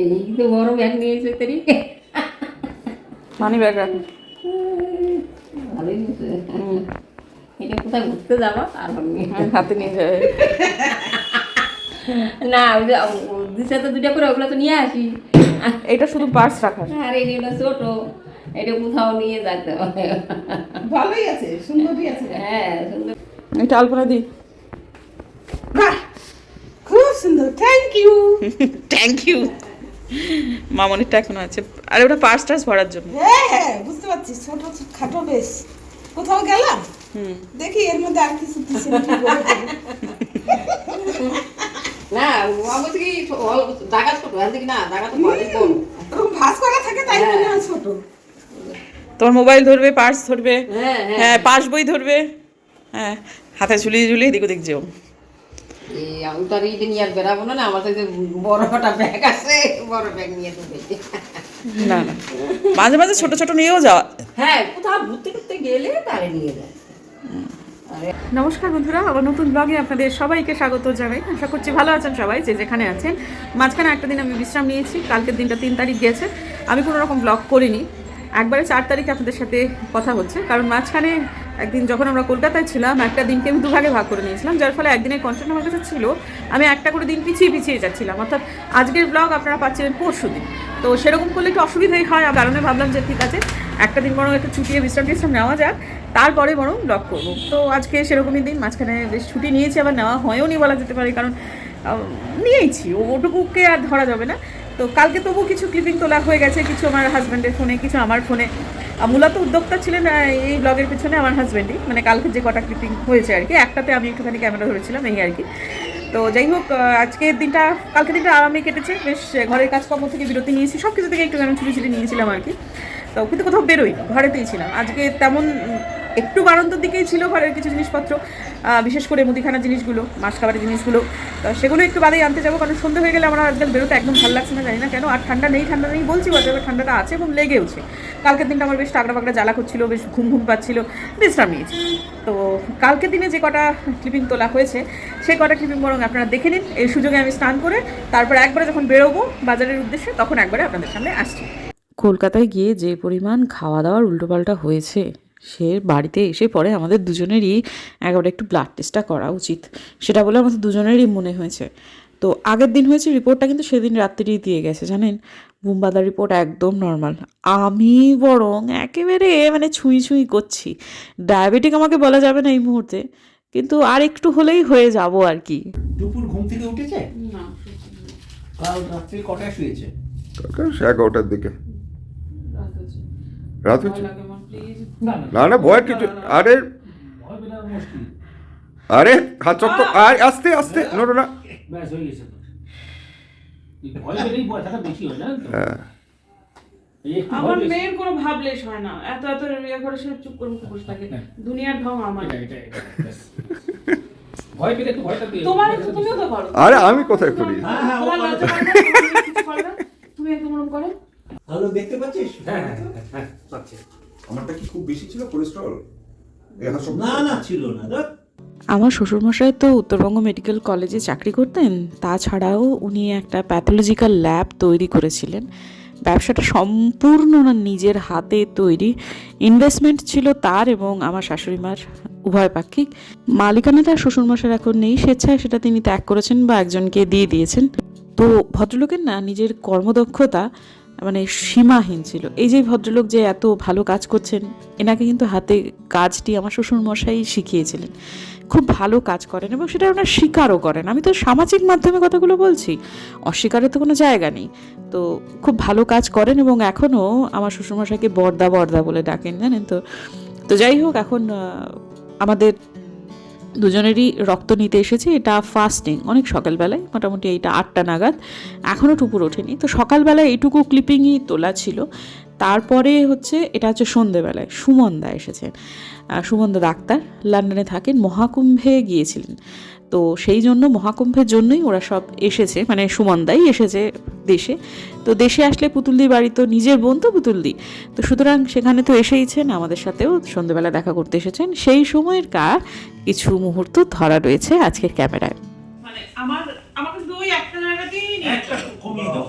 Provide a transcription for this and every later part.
এই তো বড় ব্যাগ নিয়েছে তেরি মানি ব্যাগ রাখুন এটা কোথায় ঘুরতে যাব আর হাতে নিয়ে যাবে না ওই যে দিশা তো দুটা করে ওগুলো তো নিয়ে আসি এটা শুধু পার্স রাখার আর এগুলো ছোট এটা কোথাও নিয়ে যেতে হবে ভালোই আছে সুন্দরই আছে হ্যাঁ সুন্দর এটা আলপনা দি বাহ খুব সুন্দর থ্যাংক ইউ থ্যাংক ইউ মামনিরটা এখনও আছে। আরে ওটা পার্স টার্স ভরার জন্য। হ্যাঁ হ্যাঁ বুঝতে পারছি। ছোট ছোট খাটো বেশ। কোথাও গেলাম? হুম। দেখি এর মধ্যে আর কিছু দেবো। না আমি কি দাগা ছোট আছে কি না দাগা তো বড় বড়। ওরকম ভাঁজ করা থাকে তাই মনে হয় ছোট। তোমার মোবাইল ধরবে পার্স ধরবে। হ্যাঁ হ্যাঁ। হ্যাঁ পাস বই ধরবে। হ্যাঁ হাতে ঝুলিয়ে ঝুলিয়ে এদিক ওদিক যেও। এই আমি তো আর এইটা নিয়ে আর বেরাবো না আমার তো যে বড় একটা ব্যাগ আছে বড় ব্যাগ নিয়ে দেবে না না। মাঝে মাঝে ছোট ছোট নিয়েও যাওয়া। হ্যাঁ কোথাও ঘুরতে ঘুরতে গেলে তারে নিয়ে যায়। নমস্কার বন্ধুরা আমার নতুন ব্লগে আপনাদের সবাইকে স্বাগত জানাই। আশা করছি ভালো আছেন সবাই যে যেখানে আছেন। মাঝখানে একটা দিন আমি বিশ্রাম নিয়েছি কালকের দিনটা তিন তারিখ গেছে। আমি কোনো রকম ব্লগ করিনি। একবারে চার তারিখে আপনাদের সাথে কথা হচ্ছে কারণ মাঝখানে একদিন যখন আমরা কলকাতায় ছিলাম একটা দিনকে আমি দুভাগে ভাগ করে নিয়েছিলাম যার ফলে একদিনের কন্টেন্ট আমার কাছে ছিল আমি একটা করে দিন পিছিয়ে পিছিয়ে যাচ্ছিলাম। অর্থাৎ আজকের ব্লগ আপনারা পাচ্ছিলেন পরশু দিন। তো সেরকম করলে একটু অসুবিধাই হয় আর কারণে ভাবলাম যে ঠিক আছে একটা দিন বরং একটু ছুটিয়ে বিশ্রাম টিশ্রাম নেওয়া যাক তারপরে বরং ব্লগ করব। তো আজকে সেরকমই দিন মাঝখানে বেশ ছুটি নিয়েছি আবার নেওয়া হয়েও নি বলা যেতে পারে কারণ আহ, নিয়েইছি। ওটুকুকে আর ধরা যাবে না। তো কালকে তবু কিছু ক্লিপিং তোলা হয়ে গেছে কিছু আমার হাজব্যান্ডের ফোনে কিছু আমার ফোনে মূলত উদ্যোক্তা ছিলেন এই ব্লগের পিছনে আমার হাজব্যান্ডই মানে কালকে যে কটা ক্লিপিং হয়েছে আর কি, একটাতে আমি একটুখানি ক্যামেরা ধরেছিলাম, এই আর কি। তো যাই হোক আজকে দিনটা কালকে দিনটা আরামে কেটেছে, বেশ ঘরের কাজকর্ম থেকে বিরতি নিয়েছি সব কিছু থেকে একটু কেন ছুটি ছুটি নিয়েছিলাম আর কি। তো কিন্তু কোথাও বেরোই ঘরেতেই ছিলাম। আজকে তেমন একটু বারান্দার দিকেই ছিল ঘরের কিছু জিনিসপত্র বিশেষ করে মুদিখানার জিনিসগুলো, মাছ খাবারের জিনিসগুলো। সেগুলো একটু বাদেই আনতে যাব, কারণ সন্ধে হয়ে গেলে আমার আজকাল বেরোতে একদম ভালো লাগছে না, জানি না কেন। আর ঠান্ডা নেই ঠান্ডা নেই বলছি বলতে ঠান্ডাটা আছে এবং লেগেওছে। কালকের দিনটা আমার বেশ টাকড়া পাকড়া জ্বালা করছিল, বেশ ঘুম ঘুম পাচ্ছিল, বিশ্রাম নিয়েছি। তো কালকের দিনে যে কটা ক্লিপিং তোলা হয়েছে, সেই কটা ক্লিপিং বরং আপনারা দেখে নিন, এই সুযোগে আমি স্নান করে তারপর একবারে যখন বেরোবো বাজারের উদ্দেশ্যে, তখন একবারে আপনাদের সামনে আসছি। কলকাতায় গিয়ে যে পরিমাণ খাওয়া দাওয়ার উল্টোপাল্টা হয়েছে সে বাড়িতে এসে পরে আমাদের দুজনেরই একবার একটু ব্লাড টেস্টটা করা উচিত। সেটা বলে আমাদের দুজনেরই মনে হয়েছে। তো আগের দিন হয়েছে রিপোর্টটা কিন্তু সেদিন রাত্রিই দিয়ে গেছে জানেন? বুম্বাদার রিপোর্ট একদম নর্মাল আমি বরং একেবারে মানে ছুঁই ছুঁই করছি। ডায়াবেটিক আমাকে বলা যাবে না এই মুহূর্তে কিন্তু আর একটু হলেই হয়ে যাব আর কি। দুপুর ঘুম থেকে উঠেছে? না কাল রাত্রে কটায় শুয়েছে? এগারোটার দিকে। রাত হচ্ছে না না ভয় কিছু আরে আরে হাত চক্ক আর আস্তে আস্তে নোটো না। আমার মেয়ের কোনো ভাবলেশ হয় এত এত ইয়ে করে সে চুপ করে মুখে বসে থাকে। দুনিয়ার ঢং আমার। তোমার তুমিও তো করো। আরে আমি কোথায় করি? হ্যাঁ, হ্যাঁ, তুমি একদম করো? আলো দেখতে পাচ্ছিস? হ্যাঁ হ্যাঁ হ্যাঁ, হ্যাঁ পাচ্ছি। আমারটা কি খুব বেশি ছিল কোলেস্টেরল না না ছিল না। দেখ আমার শ্বশুরমশাই তো উত্তরবঙ্গ মেডিকেল কলেজে চাকরি করতেন তাছাড়াও উনি একটা প্যাথোলজিক্যাল ল্যাব তৈরি করেছিলেন। ব্যবসাটা সম্পূর্ণ ওনার নিজের হাতে তৈরি। ইনভেস্টমেন্ট ছিল তার এবং আমার শাশুড়ি মার উভয় পাক্ষিক। মালিকানা তার শ্বশুরমশাইয়ের এখন নেই স্বেচ্ছায় সেটা তিনি ত্যাগ করেছেন বা একজনকে দিয়ে দিয়েছেন। তো ভদ্রলোকের না নিজের কর্মদক্ষতা মানে সীমাহীন ছিল। এই যে ভদ্রলোক যে এত ভালো কাজ করছেন, এনাকে কিন্তু হাতে কাজটি আমার শ্বশুরমশাই শিখিয়েছিলেন। খুব ভালো কাজ করেন এবং সেটা ওনার স্বীকারও করেন। আমি তো সামাজিক মাধ্যমে কথাগুলো বলছি, অস্বীকারের তো কোনো জায়গা নেই। তো খুব ভালো কাজ করেন এবং এখনও আমার শ্বশুরমশাইকে বর্দা বর্দা বলে ডাকেন, জানেন তো? তো যাই হোক, এখন আমাদের দুজনেরই রক্ত নিতে এসেছে, এটা ফাস্টিং অনেক সকালবেলায়, মোটামুটি এইটা আটটা নাগাদ। এখনও টুপুর ওঠেনি। তো সকালবেলায় এইটুকু ক্লিপিংই তোলা ছিল। তারপরে হচ্ছে, এটা হচ্ছে সন্ধেবেলায় সুমনদা এসেছেন। সুমনদা ডাক্তার, লন্ডনে থাকেন, মহাকুম্ভে গিয়েছিলেন। তো সেই জন্য মহাকুম্ভের জন্যই ওরা সব এসেছে মানে সুমনদাই এসেছে দেশে। তো দেশে আসলে পুতুলদি বাড়ি তো নিজের বোন তো পুতুলদি। তো সুতরাং সেখানে তো এসেইছেন আমাদের সাথেও সন্ধেবেলা দেখা করতে এসেছেন। সেই সময়ের কার কিছু মুহূর্ত ধরা রয়েছে আজকের ক্যামেরায়। মানে আমার আমাকে শুধু ওই একটা জায়গাতেই নিয়ে কমিয়ে দাও।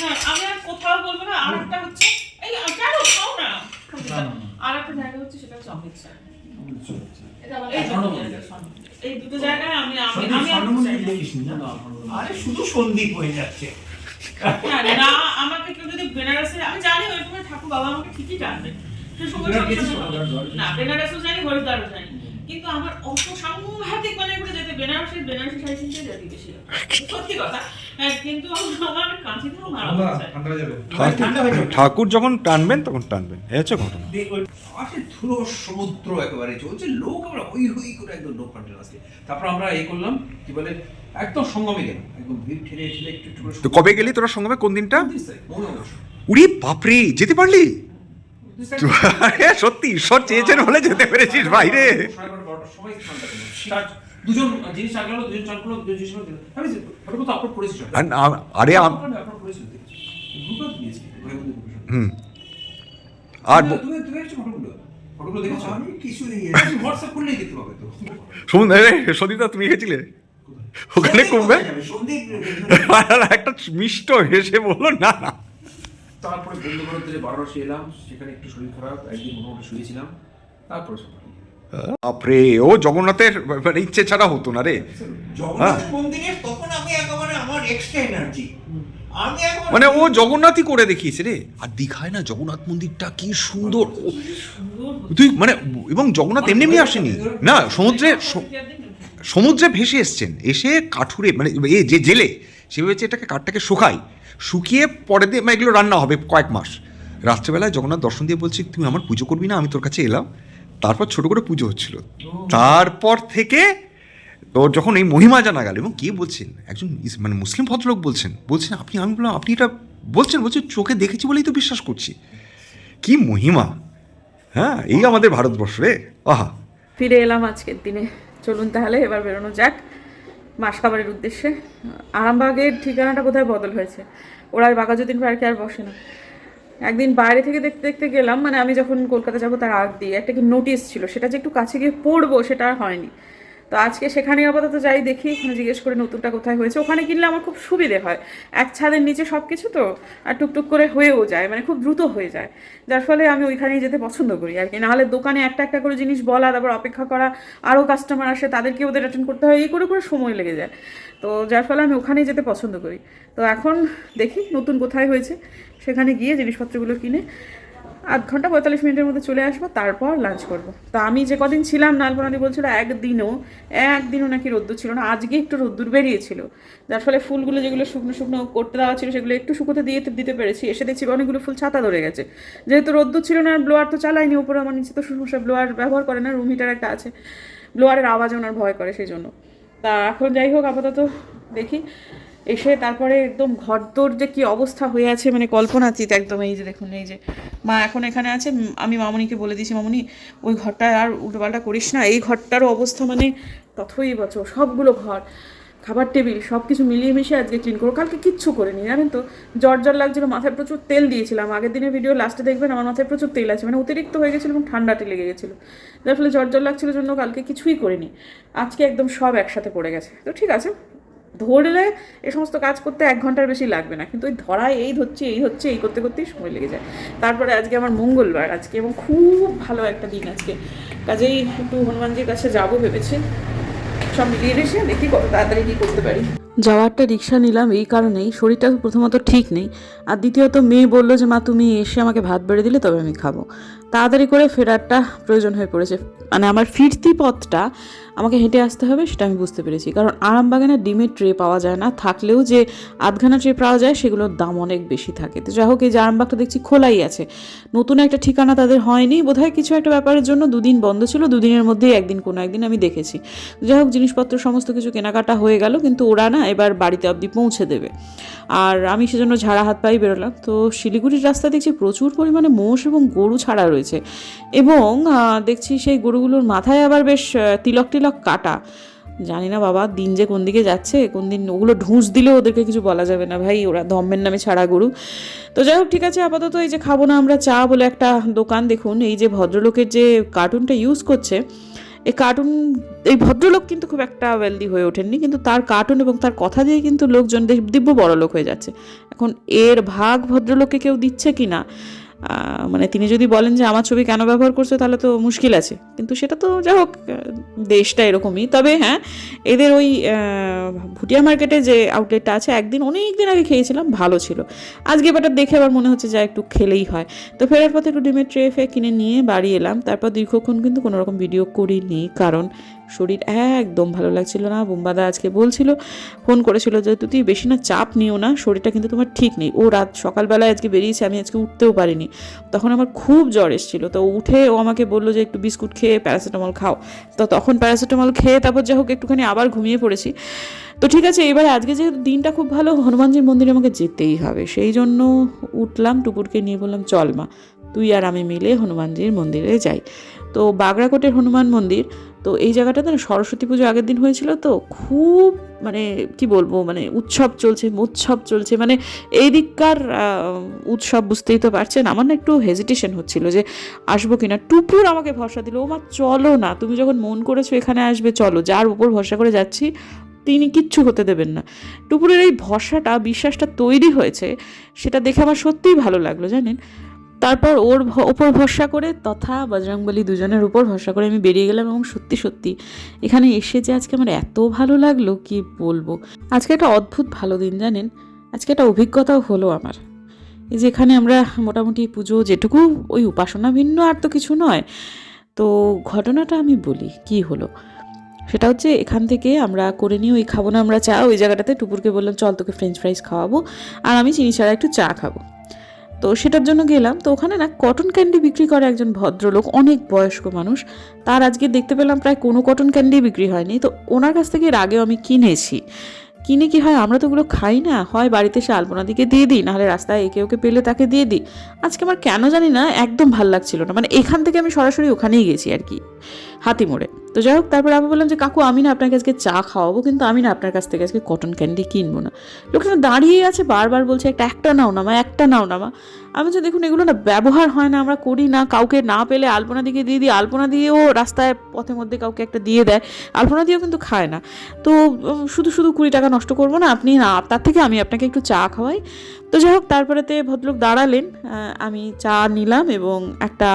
হ্যাঁ আমি আর কোথাও বলব না আর একটা হচ্ছে এই কেন খাও না? আর একটা জায়গা হচ্ছে সেটা হচ্ছে অমৃতসর এই দুটো জায়গা, এই দুটো জায়গায় আমি আমি আমি আর চাই না। আরে শুধু সন্দীপ হয়ে যাচ্ছে না আমাকে কেউ যদি বেনারসে আমি জানি ওই সময় ঠাকুর বাবা আমাকে ঠিকই টানবে সে সময়? না বেনারসও জানি হরিদ্বারও জানি কিন্তু আমার অত সাংঘাতিক মানে করে যেতে বেনারসের বেনারসি শাড়ি কিনতে যেতে বেশি সত্যি কথা। হ্যাঁ কিন্তু আমার কাঁচিতেও মারা ঠাকুর- যখন টানবেন তখন টানবেন। এই হচ্ছে ঘটনা। ধুলো সমুদ্র একেবারে চলছে লোক আমরা হই হই করে একদম লোক কন্টিনিউয়াসলি তারপর আমরা এই করলাম কি বলে একদম সঙ্গমে গেলাম। একদম ভিড় ঠেলে ঠেলে একটু একটু কবে গেলি তোরা সঙ্গমে? কোন দিনটা। উড়ি বাপরে যেতে পারলি? সত্যি ঈশ্বর চেয়েছেন বলে যেতে পেরেছিস বাইরে বারোটার সময় স্নানটা করলাম। দুজন জিনিস দুজন চান করল দুজন জিনিস করল। আমি যে ফটো তো আপলোড করেছি আর আরে আম- আপলোড করেছি। গ্রুপে দিয়েছি। হুম। আর তুমি- তুমি তুমি দেখেছ ফটোগুলো ফটোগুলো দেখেছ? আমি কিছু নেই হোয়াটসঅ্যাপ করলেই দেখতে পাবে তো। সমুদ্র সন্দীপদা তুমি গেছিলে? ওখানে কমবে? একটা মিষ্ট হেসে বলল না। না তারপরে বন্ধু বান্ধবদের বারোশে এলাম সেখানে একটু শরীর খারাপ একদিন মোটামুটি শুয়েছিলাম। তারপরে বাপরে ও জগন্নাথের মানে ইচ্ছে ছাড়া হতো না রে। জগন্নাথ তখন আমি একেবারে আমার এক্সট্রা এনার্জি মানে ও জগন্নাথই করে দেখিয়েছে রে। আর দীঘায় না জগন্নাথ মন্দিরটা কি সুন্দর। তুই মানে এবং জগন্নাথ এমনি এমনি আসেনি। না সমুদ্রে সমুদ্রে ভেসে এসছেন। এসে কাঠুরে মানে এ যে জেলে সে ভেবেছে এটাকে কাঠটাকে শুকাই। শুকিয়ে পরে দিয়ে মানে এগুলো রান্না হবে কয়েক মাস। রাত্রেবেলায় জগন্নাথ দর্শন দিয়ে বলছি তুমি আমার পুজো করবি না? আমি তোর কাছে এলাম। তারপর ছোট করে পুজো হচ্ছিল। তারপর থেকে তো যখন এই মহিমা জানা গেল এবং কে বলছেন? একজন মানে মুসলিম ভদ্রলোক বলছেন বলছেন, আপনি, আমি বললাম, আপনি এটা বলছেন বলছেন, চোখে দেখেছি বলেই তো বিশ্বাস করছি। কি মহিমা হ্যাঁ এই আমাদের ভারতবর্ষ রে, আহা। ফিরে এলাম আজকের দিনে। চলুন তাহলে এবার বেরোনো যাক মাস খাবারের উদ্দেশ্যে। আরামবাগের ঠিকানাটা কোথায় বদল হয়েছে? ওরা বাঘাযতীন পার্কে আর বসে না। একদিন বাইরে থেকে দেখতে দেখতে গেলাম মানে আমি যখন কলকাতা যাব তার আগ দিয়ে একটা কি নোটিশ ছিল, সেটা যে একটু কাছে গিয়ে পড়ব সেটা আর হয়নি। তো আজকে সেখানে আপাতত যাই, দেখি ওখানে জিজ্ঞেস করে নতুনটা কোথায় হয়েছে। ওখানে কিনলে আমার খুব সুবিধে হয়। এক ছাদের নিচে সব কিছু তো, আর টুকটুক করে হয়েও যায় মানে খুব দ্রুত হয়ে যায়। যার ফলে আমি ওইখানেই যেতে পছন্দ করি আর কি। নাহলে দোকানে একটা একটা করে জিনিস বলা, তারপর অপেক্ষা করা, আরও কাস্টমার আসে তাদেরকে ওদের অ্যাটেন্ড করতে হয়, এই করে করে সময় লেগে যায়। তো যার ফলে আমি ওখানেই যেতে পছন্দ করি। তো এখন দেখি নতুন কোথায় হয়েছে। সেখানে গিয়ে জিনিসপত্রগুলো কিনে আধ ঘণ্টা পঁয়তাল্লিশ মিনিটের মধ্যে চলে আসব, তারপর লাঞ্চ করব। তো আমি যে কদিন ছিলাম নালপনাদি বলছিল একদিনও একদিনও নাকি রোদ্দুর ছিল না, আজকে একটু রোদ্দুর বেরিয়েছিল। যার ফলে ফুলগুলো যেগুলো শুকনো শুকনো করতে দেওয়া ছিল, সেগুলো একটু শুকোতে দিয়ে দিতে পেরেছি। এসে দেখছি অনেকগুলো ফুল ছাতা ধরে গেছে। যেহেতু রোদ্দুর ছিল না ব্লোয়ার তো চালাইনি, উপরে আমার নিচে তো শ্বশুরমশাই ব্লোয়ার ব্যবহার করে না রুম হিটার একটা আছে। ব্লোয়ারের আওয়াজ ওনার ভয় করে সেই জন্য। তা এখন যাই হোক, আপাতত দেখি। এসে তারপরে একদম ঘর ঘরদোর যে কি অবস্থা হয়ে আছে মানে কল্পনাতীত একদম এই যে দেখুন, এই যে মা এখন এখানে আছে আমি মামনিকে বলে দিয়েছি, মামনি, ওই ঘরটা আর উল্টোপাল্টা করিস না, এই ঘরটারও অবস্থা মানে তথই বছর, সবগুলো ঘর, খাবার টেবিল সব কিছু মিলিয়ে মিশিয়ে আজকে ক্লিন করো কালকে কিচ্ছু করিনি, জানেন তো, জ্বর জ্বর লাগছিল, মাথায় প্রচুর তেল দিয়েছিলাম, আগের দিনের ভিডিও লাস্টে দেখবেন আমার মাথায় প্রচুর তেল আছে মানে অতিরিক্ত হয়ে গেছিল এবং ঠান্ডাতে লেগে গেছিল, যার ফলে জ্বর জ্বর লাগছিল জন্য কালকে কিছুই করিনি, আজকে একদম সব একসাথে পড়ে গেছে, তো ঠিক আছে ধরলে এ সমস্ত কাজ করতে এক ঘণ্টার বেশি লাগবে না। কিন্তু ওই ধরায় এই ধরছে, এই হচ্ছে, এই করতে করতেই সময় লেগে যায়। তারপরে আজকে আমার মঙ্গলবার, আজকে এবং খুব ভালো একটা দিন আজকে। কাজেই একটু হনুমানজির কাছে যাব ভেবেছি। সব মিলিয়ে এসে দেখি কত তাড়াতাড়ি কী করতে পারি। যাওয়ারটা রিক্সা নিলাম, এই কারণেই। শরীরটা প্রথমত ঠিক নেই। আর দ্বিতীয়ত মেয়ে বলল যে, মা, তুমি এসে আমাকে ভাত বেড়ে দিলে, তবে আমি খাব। তাড়াতাড়ি করে ফেরারটা প্রয়োজন হয়ে পড়েছে। মানে আমার ফিরতি পথটা আমাকে হেঁটে আসতে হবে সেটা আমি বুঝতে পেরেছি। কারণ আরামবাগানে ডিমের ট্রে পাওয়া যায় না থাকলেও যে আধখানা ট্রে পাওয়া যায় সেগুলোর দাম অনেক বেশি থাকে। তো যাই হোক এই যে আরামবাগটা দেখছি খোলাই আছে। নতুন একটা ঠিকানা তাদের হয়নি বোধহয় কিছু একটা ব্যাপারের জন্য দুদিন বন্ধ ছিল দুদিনের মধ্যেই একদিন কোনো একদিন আমি দেখেছি। যাই হোক জিনিসপত্র সমস্ত কিছু কেনাকাটা হয়ে গেল কিন্তু ওরা না এবার বাড়িতে অবধি পৌঁছে দেবে। আর আমি সেজন্য ঝাড়া হাত পাই বেরোলাম। তো শিলিগুড়ির রাস্তা দেখছি প্রচুর পরিমাণে মোষ এবং গরু ছাড়া রয়েছে। এবং দেখছি সেই গরুগুলোর মাথায় আবার বেশ আহ, টিলক কাটা। জানি না বাবা, দিন যে কোন দিকে যাচ্ছে, কোন দিন ওগুলো ঢুঁস দিলেও ওদেরকে কিছু বলা যাবে না ভাই, ওরা ধম্মের নামে ছাড়া গরু। তো যাই হোক, ঠিক আছে, আপাতত এই যে খাব না আমরা চা বলে একটা দোকান দেখুন, এই যে ভদ্রলোকের যে কার্টুনটা ইউজ করছে, এই কার্টুন, এই ভদ্রলোক কিন্তু খুব একটা ওয়েলদি হয়ে ওঠেননি, কিন্তু তার কার্টুন এবং তার কথা দিয়ে কিন্তু লোকজন দিব্য বড় লোক হয়ে যাচ্ছে। এখন এর ভাগ ভদ্রলোককে কেউ দিচ্ছে কি না মানে তিনি যদি বলেন যে আমার ছবি কেন ব্যবহার করছ, তাহলে তো মুশকিল আছে। কিন্তু সেটা তো যাই হোক দেশটা এরকমই। তবে হ্যাঁ এদের ওই ভুটিয়া মার্কেটে যে আউটলেটটা আছে, একদিন অনেক দিন আগে খেয়েছিলাম, ভালো ছিল। আজকে ব্যাপারটা দেখে আবার মনে হচ্ছে যা একটু খেলেই হয়। তো ফেরার পথে একটু ডিমের ট্রে ফে কিনে নিয়ে বাড়ি এলাম। তারপর দীর্ঘক্ষণ কিন্তু কোনো রকম ভিডিও করিনি। কারণ শরীর একদম ভালো লাগছিল না। বুম্বাদা আজকে বলছিল, ফোন করেছিল যে, তুই বেশি না চাপ নিও না, শরীরটা কিন্তু তোমার ঠিক নেই। ও রাত, সকালবেলায় আজকে বেরিয়েছে, আমি আজকে উঠতেও পারিনি। তখন আমার খুব জ্বর এসেছিল। তো উঠে ও আমাকে বলল যে, একটু বিস্কুট খেয়ে প্যারাসিটামল খাও। তো তখন প্যারাসিটামল খেয়ে তারপর যা হোক, একটুখানি আবার ঘুমিয়ে পড়েছি। তো ঠিক আছে, এবার আজকে যে দিনটা খুব ভালো, হনুমানজির মন্দিরে আমাকে যেতেই হবে। সেই জন্য উঠলাম, টুকুরকে নিয়ে বললাম, চল মা, তুই আর আমি মিলে হনুমানজির মন্দিরে যাই। তো বাগড়াকোটের হনুমান মন্দির তো এই জায়গাটাতে না সরস্বতী পুজো আগের দিন হয়েছিল তো খুব মানে কি বলব মানে উৎসব চলছে উৎসব চলছে মানে এই দিককার উৎসব বুঝতেই তো পারছেন। আমার না একটু হেজিটেশন হচ্ছিল যে আসব কিনা। টুপুর আমাকে ভরসা দিল, ও মা, চলো না, তুমি যখন মন করেছ এখানে আসবে, চলো, যার উপর ভরসা করে যাচ্ছি, তিনি কিচ্ছু হতে দেবেন না। টুপুরের এই ভরসাটা, বিশ্বাসটা তৈরি হয়েছে, সেটা দেখে আমার সত্যিই ভালো লাগল, জানেন? তারপর ওর ওপর ভরসা করে তথা বজরংবলী দুজনের উপর ভরসা করে আমি বেরিয়ে গেলাম এবং সত্যি সত্যি এখানে এসে যে আজকে আমার এত ভালো লাগল, কি বলব? আজকে একটা অদ্ভুত ভালো দিন, জানেন? আজকে একটা অভিজ্ঞতাও হলো আমার। এই যে এখানে আমরা মোটামুটি পুজো যেটুকু, ওই উপাসনা ভিন্ন আর তো কিছু নয়। তো ঘটনাটা আমি বলি, কি হলো? সেটা হচ্ছে এখান থেকে আমরা করে নিয়ে ওই খাব না আমরা চা, ওই জায়গাটাতে টুপুরকে বললাম, চল তোকে ফ্রেঞ্চ ফ্রাইজ খাওয়াবো, আর আমি চিনি ছাড়া একটু চা খাব। তো সেটার জন্য গেলাম। তো ওখানে না কটন ক্যান্ডি বিক্রি করে একজন ভদ্রলোক, অনেক বয়স্ক মানুষ। তার আজকে দেখতে পেলাম প্রায় কোনো কটন ক্যান্ডি বিক্রি হয়নি। তো ওনার কাছ থেকে এর আগেও আমি কিনেছি। কিনে কি হয়, আমরা তো ওগুলো খাই না। হয় বাড়িতে এসে আলপনা দিকে দিয়ে দিই, নাহলে রাস্তায় একে ওকে পেলে তাকে দিয়ে দিই। আজকে আমার কেন জানি না একদম ভালো লাগছিল না। মানে এখান থেকে আমি সরাসরি ওখানেই গেছি আর কি। হাতি মোড়ে তো যাই হোক, তারপরে আমি বললাম যে, কাকু, আমি না আপনাকে আজকে চা খাওয়াবো, কিন্তু আমি না আপনার কাছ থেকে আজকে কটন ক্যান্ডি কিনবো না। লোকটা দাঁড়িয়ে আছে, বারবার বলছে, একটা একটা নাও না মা, একটা নাও না মা। আমি বলছি, দেখুন, এগুলো না ব্যবহার হয় না, আমরা করি না। কাউকে না পেলে আলপনা দিকে দিয়ে দিই, আলপনা দিয়েও রাস্তায় পথে মধ্যে কাউকে একটা দিয়ে দেয়, আলপনা দিয়েও কিন্তু খায় না। তো শুধু শুধু কুড়ি টাকা নষ্ট করব না, আপনি না, তার থেকে আমি আপনাকে একটু চা খাওয়াই। তো যাই হোক, তারপরেতে ভদ্রলোক দাঁড়ালেন আমি চা নিলাম এবং একটা,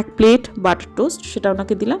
এক প্লেট বাটার টোস্ট সেটা ওনাকে দিলাম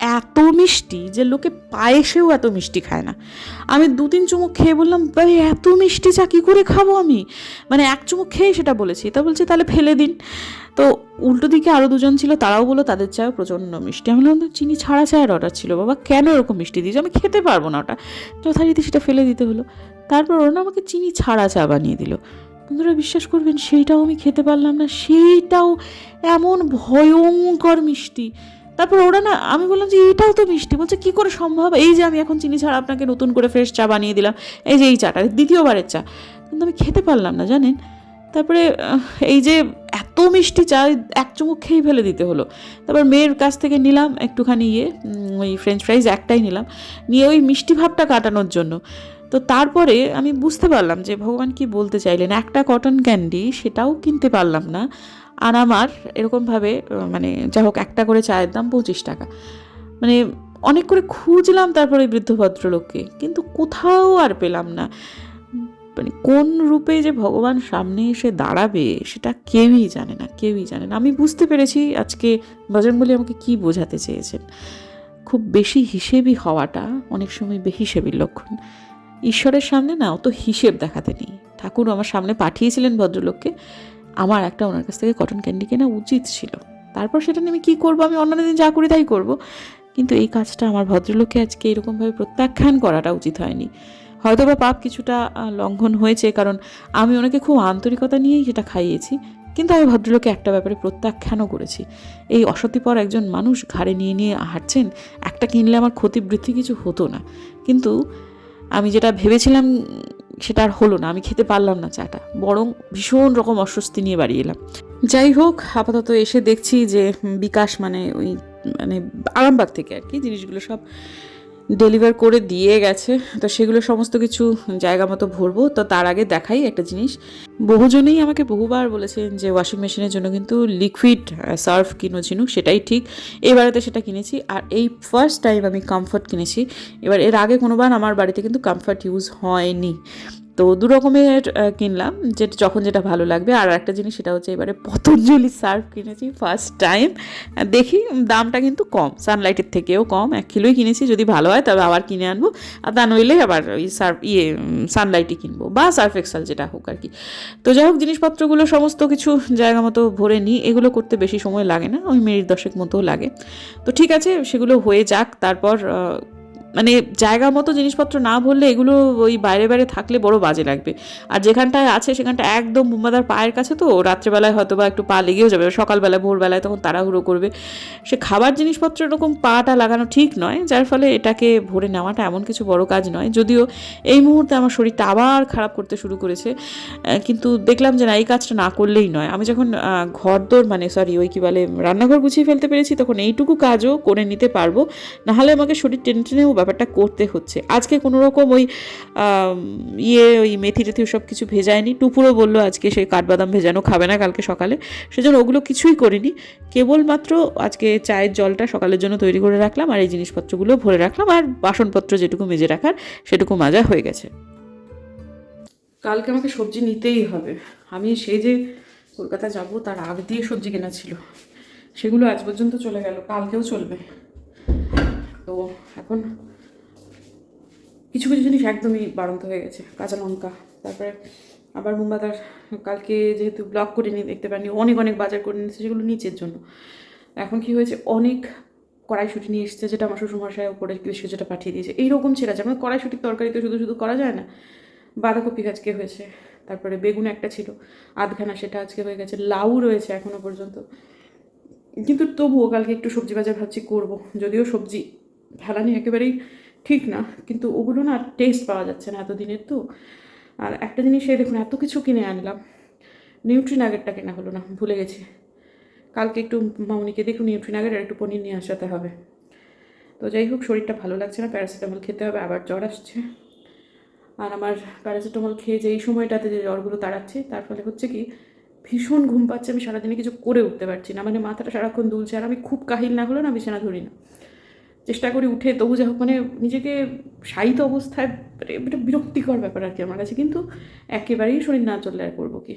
এত মিষ্টি যে লোকে পায়েসেও এত মিষ্টি খায় না। আমি দু তিন চুমুক খেয়ে বললাম ভাই এত মিষ্টি চা কী করে খাব আমি? মানে এক চুমুক খেয়ে সেটা বলেছি। তা বলছে, তাহলে ফেলে দিন। তো উল্টো দিকে আরও দুজন ছিল, তারাও বলো তাদের চাও প্রচণ্ড মিষ্টি। আমি বললাম, চিনি ছাড়া চায়ের অর্ডার ছিল, বাবা, কেন এরকম মিষ্টি দিয়েছ? আমি খেতে পারব না ওটা। যথারীতি সেটা ফেলে দিতে হলো। তারপর ওরা আমাকে চিনি ছাড়া চা বানিয়ে দিল। বন্ধুরা, বিশ্বাস করবেন, সেইটাও আমি খেতে পারলাম না। সেইটাও এমন ভয়ঙ্কর মিষ্টি। তারপর ওরা না, আমি বললাম যে, এটাও তো মিষ্টি। বলছে, কি করে সম্ভব? এই যে আমি এখন চিনি ছাড়া আপনাকে নতুন করে ফ্রেশ চা বানিয়ে দিলাম। এই যে এই চাটা, দ্বিতীয়বারের চা। কিন্তু আমি খেতে পারলাম না, জানেন? তারপরে এই যে এত মিষ্টি চা, এক চুমুক খেয়ে ফেলে দিতে হলো। তারপর মেয়ের কাছ থেকে নিলাম একটুখানি ইয়ে ওই ফ্রেঞ্চ ফ্রাইজ একটাই নিলাম। নিয়ে ওই মিষ্টি ভাবটা কাটানোর জন্য। তো তারপরে আমি বুঝতে পারলাম যে, ভগবান কি বলতে চাইলেন? একটা কটন ক্যান্ডি সেটাও কিনতে পারলাম না। আর আমার এরকমভাবে মানে যা হোক একটা করে চায়ের দাম পঁচিশ টাকা। মানে অনেক করে খুঁজলাম তারপরে ওই বৃদ্ধ ভদ্রলোককে, কিন্তু কোথাও আর পেলাম না। মানে কোন রূপে যে ভগবান সামনে এসে দাঁড়াবে, সেটা কেউই জানে না, কেউই জানে না। আমি বুঝতে পেরেছি আজকে বজরঙ্গলি আমাকে কি বোঝাতে চেয়েছেন। খুব বেশি হিসেবি হওয়াটা অনেক সময় বেহিসেবির লক্ষণ। ঈশ্বরের সামনে না অত হিসেব দেখাতে নেই। ঠাকুর আমার সামনে পাঠিয়েছিলেন ভদ্রলোককে। আমার একটা ওনার কাছ থেকে কটন ক্যান্ডি কেনা উচিত ছিল। তারপর সেটা নিয়ে আমি কী করব? আমি অন্যান্য দিন যা করি তাই করব। কিন্তু এই কাজটা আমার ভদ্রলোককে আজকে এরকমভাবে প্রত্যাখ্যান করাটা উচিত হয়নি। হয়তো বা পাপ কিছুটা লঙ্ঘন হয়েছে, কারণ আমি ওনাকে খুব আন্তরিকতা নিয়েই সেটা খাইয়েছি। কিন্তু আমি ভদ্রলোকে একটা ব্যাপারে প্রত্যাখ্যানও করেছি। এই অসতিপর একজন মানুষ ঘাড়ে নিয়ে নিয়ে হাঁটছেন, একটা কিনলে আমার ক্ষতি বৃদ্ধি কিছু হতো না। কিন্তু আমি যেটা ভেবেছিলাম সেটা আর হলো না, আমি খেতে পারলাম না চাটা। বরং ভীষণ রকম অস্বস্তি নিয়ে বাড়ি এলাম। যাই হোক, আপাতত এসে দেখছি যে বিকাশ মানে ওই মানে আরামবাগ থেকে আর কি, জিনিসগুলো সব ডেলিভার করে দিয়ে গেছে। তো সেগুলো সমস্ত কিছু জায়গা মতো ভরবো। তো তার আগে দেখাই একটা জিনিস। বহুজনেই আমাকে বহুবার বলেছেন যে ওয়াশিং মেশিনের জন্য কিন্তু লিকুইড সার্ফ কিনো ঝিনু, সেটাই ঠিক। এবারেতে সেটা কিনেছি। আর এই ফার্স্ট টাইম আমি কমফর্ট কিনেছি। এবার এর আগে কোনোবার আমার বাড়িতে কিন্তু কমফর্ট ইউজ হয়নি। তো দু রকমের কিনলাম। যেটা, যখন যেটা ভালো লাগবে। আর একটা জিনিস, সেটা হচ্ছে এবারে পতঞ্জলি সার্ফ কিনেছি ফার্স্ট টাইম দেখি, দামটা কিন্তু কম। সানলাইটের থেকেও কম। এক কিলোই কিনেছি, যদি ভালো হয়, তবে আবার কিনে আনব। আর তা নইলে আবার ওই সার্ফ ইয়ে সানলাইটই কিনবো। বা সার্ফ এক্সাল যেটা হোক আর কি। তো যাই হোক, জিনিসপত্রগুলো সমস্ত কিছু জায়গা মতো ভরে নিই। এগুলো করতে বেশি সময় লাগে না। ওই মিনিট দশেক মতো লাগে। তো ঠিক আছে, সেগুলো হয়ে যাক। তারপর মানে জায়গা মতো জিনিসপত্র না ভরলে এগুলো ওই বাইরে বাইরে থাকলে বড় বাজে লাগবে। আর যেখানটায় আছে সেখানটা একদম বুম্বাদার পায়ের কাছে তো, রাত্রেবেলায় হয়তো বা একটু পা লেগেও যাবে। সকালবেলায়, ভোরবেলায় তখন তাড়াহুড়ো করবে। সে খাবার জিনিসপত্র এরকম পাটা লাগানো ঠিক নয়, যার ফলে এটাকে ভরে নেওয়াটা এমন কিছু বড় কাজ নয়। যদিও এই মুহূর্তে আমার শরীরটা আবার খারাপ করতে শুরু করেছে কিন্তু দেখলাম যে না, এই কাজটা না করলেই নয়। আমি যখন ঘর দোর মানে সরি ওই কি বলে, রান্নাঘর গুছিয়ে ফেলতে পেরেছি, তখন এইটুকু কাজও করে নিতে পারব। নাহলে আমাকে শরীর টেনে টেনেও ব্যাপারটা করতে হচ্ছে। আজকে কোনো রকম ওই ইয়ে ওই মেথি টেথি সব কিছু ভেজায়নি। টুপুরও বলল আজকে সেই কাঠবাদাম ভেজানো খাবে না কালকে সকালে। সেজন্য ওগুলো কিছুই করিনি। কেবলমাত্র আজকে চায়ের জলটা সকালের জন্য তৈরি করে রাখলাম আর এই জিনিসপত্রগুলো ভরে রাখলাম আর বাসনপত্র যেটুকু মেজে রাখার সেটুকু মাজা হয়ে গেছে। কালকে আমাকে সবজি নিতেই হবে। আমি সেই যে কলকাতা যাব তার আগ দিয়ে সবজি কেনা ছিল। সেগুলো আজ পর্যন্ত চলে গেল, কালকেও চলবে। তো এখন কিছু কিছু জিনিস একদমই বাড়ন্ত হয়ে গেছে, কাঁচা লঙ্কা, তারপরে আবার মুম্বাদার কালকে যেহেতু ব্লক করিনি, দেখতে পারিনি, অনেক অনেক বাজার করে নিয়েছে, সেগুলো নিচের জন্য। এখন কি হয়েছে, অনেক কড়াইশুটি নিয়ে এসেছে, যেটা আমার শ্বশুরমশাই উপরে বেশ যেটা পাঠিয়ে দিয়েছে। এইরকম ছেড়ে আছে মানে কড়াইশুটির তরকারি তো শুধু শুধু করা যায় না, বাঁধাকপি আজকে হয়েছে, তারপরে বেগুন একটা ছিল, আধখানা সেটা আজকে হয়ে গেছে, লাউ রয়েছে এখনও পর্যন্ত। কিন্তু তবুও কালকে একটু সবজি বাজার ভাবছি করব, যদিও সবজি ফেলানি একেবারেই ঠিক না। কিন্তু ওগুলো না টেস্ট পাওয়া যাচ্ছে না এতদিনের তো। আর একটা জিনিস, এই দেখুন, এত কিছু কিনে আনলাম। নিউট্রি নাগেটটা কেনা হলো না, ভুলে গেছি। কালকে একটু মামনিকে দেখুন নিউট্রি নাগেট আর একটু পনির নিয়ে আসাতে হবে। তো যাই হোক, শরীরটা ভালো লাগছে না, প্যারাসিটামল খেতে হবে, আবার জ্বর আসছে। আর আমার প্যারাসিটামল খেয়ে যে এই সময়টাতে যে জ্বরগুলো তাড়াচ্ছে, তার ফলে হচ্ছে কি, ভীষণ ঘুম পাচ্ছে, আমি সারাদিনে কিছু করে উঠতে পারছি না। মানে মাথাটা সারাক্ষণ দুলছে, আর আমি খুব কাহিল না হলে না, বিছানা ধরি না। চেষ্টা করি উঠে, তবু যাই হোক মানে নিজেকে শায়িত অবস্থায় মানে একটা বিরক্তিকর ব্যাপার আর কি আমার কাছে। কিন্তু একেবারেই শরীর না চললে আর করব কি?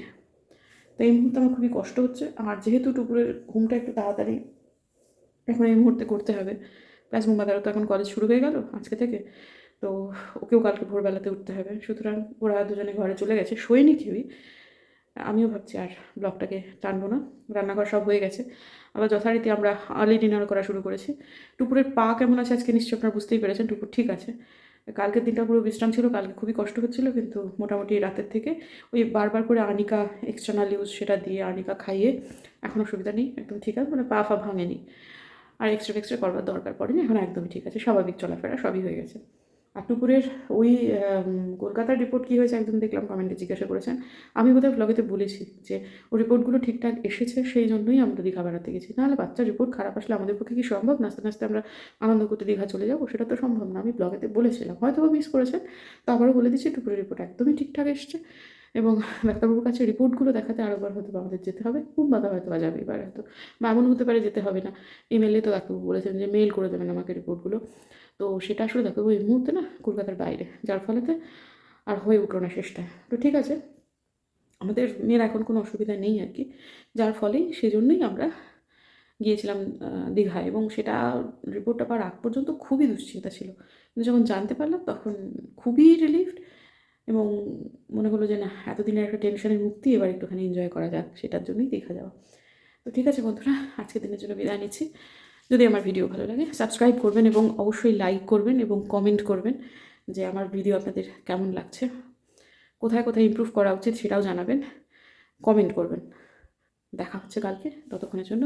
তো এই মুহূর্তে আমার খুবই কষ্ট হচ্ছে। আর যেহেতু টুকুরের ঘুমটা একটু তাড়াতাড়ি এখন এই মুহূর্তে করতে হবে প্লাস মুম্বাদারও তো এখন কলেজ শুরু হয়ে গেল আজকে থেকে। তো ওকেও কালকে ভোরবেলাতে উঠতে হবে। সুতরাং ওরা দুজনে ঘরে চলে গেছে। শোয়নি কেউই। আমিও ভাবছি আর ব্লগটাকে টানবো না। রান্নাঘর সব হয়ে গেছে। আবার যথারীতি আমরা আর্লি ডিনার করা শুরু করেছি। টুপুরের পা কেমন আছে আজকে নিশ্চয়ই আপনারা বুঝতেই পেরেছেন। টুপুর ঠিক আছে। কালকের দিনটা পুরো বিশ্রাম ছিল, কালকে খুবই কষ্ট হচ্ছিল, কিন্তু মোটামুটি রাতের থেকে ওই বারবার করে আনিকা এক্সটার্নাল ইউজ সেটা দিয়ে আনিকা খাইয়ে এখনও সুবিধা নেই, একদম ঠিক আছে মানে পা ফা ভাঙেনি। আর এক্সট্রা এক্সট্রা করবার দরকার পড়েনি, এখন একদমই ঠিক আছে, স্বাভাবিক চলাফেরা সবই হয়ে গেছে। আর টুপুরের ওই কলকাতার রিপোর্ট কী হয়েছে একদম দেখলাম কমেন্টে জিজ্ঞাসা করেছেন। আমি বোধহয় ব্লগেতে বলেছি যে, ও রিপোর্টগুলো ঠিকঠাক এসেছে সেই জন্যই আমরা দীঘা বেড়াতে গেছি। নাহলে বাচ্চার রিপোর্ট খারাপ আসলে আমাদের পক্ষে কি সম্ভব? নাচতে নাচতে আমরা আনন্দ করতে দীঘা চলে যাব? সেটা তো সম্ভব না। আমি ব্লগেতে বলেছিলাম। হয়তো মিস করেছেন। তো আবারও বলে দিচ্ছি, টুপুরের রিপোর্ট একদমই ঠিকঠাক এসছে এবং ডাক্তারবাবুর কাছে রিপোর্টগুলো দেখাতে আরেকবার হয়তো আমাদের যেতে হবে। খুব বাধা হয়তো বা যাবে এবার হয়তো। বা এমন হতে পারে যেতে হবে না। ইমেলে তো ডাক্তারবাবু বলেছেন যে মেল করে দেবেন আমাকে রিপোর্টগুলো তো সেটা আসলে ডাক্তারবাবু ওই মুহূর্তে না কলকাতার বাইরে, যার ফলেতে আর হয়ে উঠল না শেষটা। তো ঠিক আছে, আমাদের মেয়ের এখন কোনো অসুবিধা নেই আর কি। যার ফলেই সেজন্যই আমরা গিয়েছিলাম দীঘায় এবং সেটা রিপোর্টটা পাওয়ার আগ পর্যন্ত খুবই দুশ্চিন্তা ছিল। কিন্তু যখন জানতে পারলাম তখন খুবই রিলিফড এবং মনে হলো যে না, এতদিনের একটা টেনশনের মুক্তি এবার একটুখানি এনজয় করা যাক, সেটার জন্যই দীঘা যাওয়া। তো ঠিক আছে বন্ধুরা, আজকের দিনের জন্য বিদায় নিচ্ছি। যদি আমার ভিডিও ভালো লাগে সাবস্ক্রাইব করবেন এবং অবশ্যই লাইক করবেন এবং কমেন্ট করবেন যে আমার ভিডিও আপনাদের কেমন লাগছে। কোথায় কোথায় ইম্প্রুভ করা উচিত সেটাও জানাবেন কমেন্ট করবেন। দেখা হচ্ছে কালকে, ততক্ষণের জন্য